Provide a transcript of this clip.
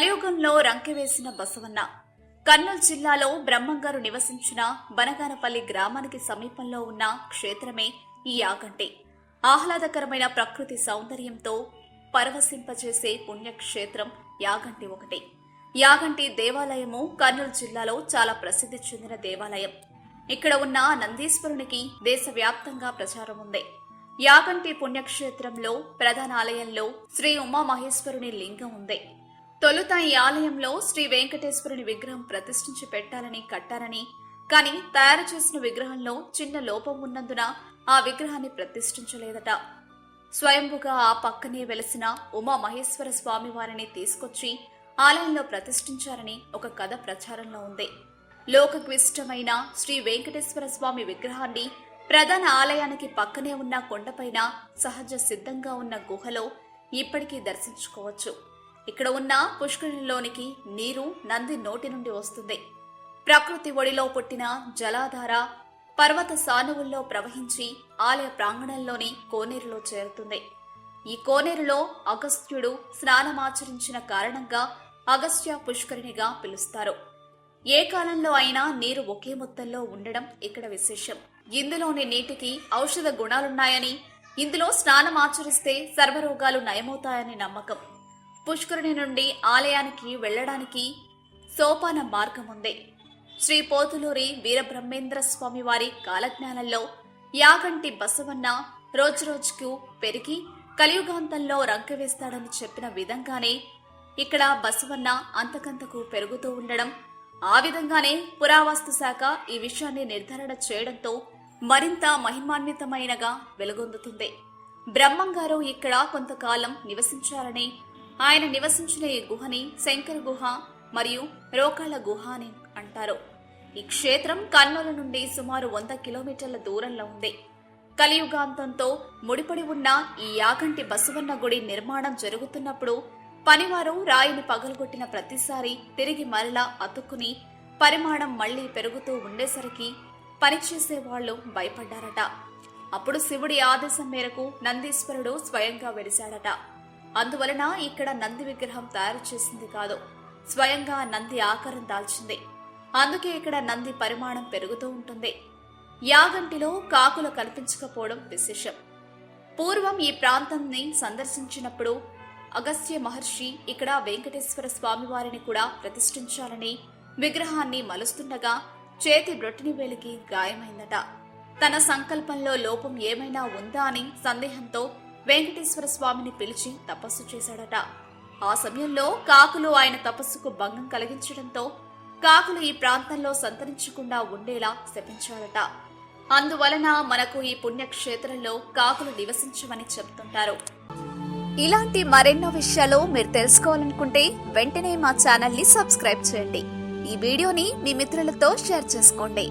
కలియుగంలో రంకెవేసిన బసవన్న. కర్నూలు జిల్లాలో బ్రహ్మంగారు నివసించిన బనగానపల్లి గ్రామానికి సమీపంలో ఉన్న క్షేత్రమే ఈ యాగంటి ఆహ్లాదకరమైన ప్రకృతి సౌందర్యంతో పరవశింపజేసే పుణ్యక్షేత్రం యాగంటి ఒకటి. యాగంటి దేవాలయము కర్నూలు జిల్లాలో చాలా ప్రసిద్ధి చెందిన దేవాలయం. ఇక్కడ ఉన్న నందీశ్వరునికి దేశవ్యాప్తంగా ప్రచారం ఉంది. యాగంటి పుణ్యక్షేత్రంలో ప్రధాన ఆలయంలో శ్రీ ఉమామహేశ్వరుని లింగం ఉంది. తొలుత ఈ ఆలయంలో శ్రీ వెంకటేశ్వరుని విగ్రహం ప్రతిష్ఠించి పెట్టాలని కట్టారని కానీ తయారు చేసిన విగ్రహంలో చిన్న లోపం ఉన్నందున ఆ విగ్రహాన్ని ప్రతిష్ఠించలేదట. స్వయంభుగా ఆ పక్కనే వెలసిన ఉమా మహేశ్వర స్వామి వారిని తీసుకొచ్చి ఆలయంలో ప్రతిష్ఠించారని ఒక కథ ప్రచారంలో ఉంది. లోకక్విష్టమైన శ్రీ వెంకటేశ్వర స్వామి విగ్రహాన్ని ప్రధాన ఆలయానికి పక్కనే ఉన్న కొండపైన సహజ సిద్ధంగా ఉన్న గుహలో ఇప్పటికీ దర్శించుకోవచ్చు. ఇక్కడ ఉన్న పుష్కరిణిలోనికి నీరు నంది నోటి నుండి వస్తుంది. ప్రకృతి ఒడిలో పుట్టిన జలాధార పర్వత సానువుల్లో ప్రవహించి ఆలయ ప్రాంగణంలోని కోనేరులో చేరుతుంది. ఈ కోనేరులో అగస్త్యుడు స్నానమాచరించిన కారణంగా అగస్త్య పుష్కరిణిగా పిలుస్తారు. ఏ కాలంలో అయినా నీరు ఒకే మొత్తంలో ఉండడం ఇక్కడ విశేషం. ఇందులోని నీటికి ఔషధ గుణాలున్నాయని ఇందులో స్నానం ఆచరిస్తే సర్వరోగాలు నయమవుతాయని నమ్మకం. పుష్కరిణి నుండి ఆలయానికి వెళ్ళడానికి సోపాన మార్గం ఉంది శ్రీ పోతులూరి వీరబ్రహ్మేంద్ర స్వామి వారి కాలజ్ఞానంలో యాగంటి బసవన్న రోజురోజుకు పెరిగి కలియుగాంతంలో రంకెవేస్తాడని చెప్పిన విధంగానే ఇక్కడ బసవన్న అంతకంతకు పెరుగుతూ ఉండడం ఆ విధంగానే పురావస్తు శాఖ ఈ విషయాన్ని నిర్ధారణ చేయడంతో మరింత మహిమాన్వితమైనగా వెలుగొందుతుంది. బ్రహ్మంగారు ఇక్కడ కొంతకాలం నివసించారని ఆయన నివసించిన ఈ గుహని శంకర గుహ మరియు రోకాళ గుహ అని అంటారు. ఈ క్షేత్రం కర్నూలు నుండి సుమారు వంద కిలోమీటర్ల దూరంలో ఉంది. కలియుగాంతంతో ముడిపడి ఉన్న ఈ యాగంటి బసవన్న గుడి నిర్మాణం జరుగుతున్నప్పుడు పనివారు రాయిని పగలగొట్టిన ప్రతిసారి తిరిగి మరలా అతుక్కుని పరిమాణం మళ్ళీ పెరుగుతూ ఉండేసరికి పనిచేసే వాళ్ళు భయపడ్డారట. అప్పుడు శివుడి ఆదేశం మేరకు నందీశ్వరుడు స్వయంగా వెలిశాడట అందువలన ఇక్కడ నంది విగ్రహం తయారు చేసింది కాదు స్వయంగా నంది ఆకారం దాల్చింది. అందుకే ఇక్కడ నంది పరిమాణం పెరుగుతూ ఉంటుంది. యాగంటిలో కాకులు కనిపించకపోవడం విశేషం. పూర్వం ఈ ప్రాంతాన్ని సందర్శించినప్పుడు అగస్త్య మహర్షి ఇక్కడ వెంకటేశ్వర స్వామివారిని కూడా ప్రతిష్ఠించాలని విగ్రహాన్ని మలుస్తుండగా చేతి రొట్టిని వేలికి గాయమైందట. తన సంకల్పంలో లోపం ఏమైనా ఉందా అని సందేహంతో వెంకటేశ్వర స్వామిని పిలిచి తపస్సు చేశాడట. ఆ సమయంలో కాకులు ఆయన తపస్సుకు భంగం కలిగించడంతో కాకులు ఈ ప్రాంతంలో సంతరించకుండా ఉండేలా శపించాడట. అందువలన మనకు ఈ పుణ్యక్షేత్రంలో కాకులు నివసించమని చెప్తుంటారు. ఇలాంటి మరెన్నో విషయాలు మీరు తెలుసుకోవాలనుకుంటే వెంటనే మా ఛానల్ని సబ్స్క్రైబ్ చేయండి. ఈ వీడియోని మీ మిత్రులతో షేర్ చేసుకోండి.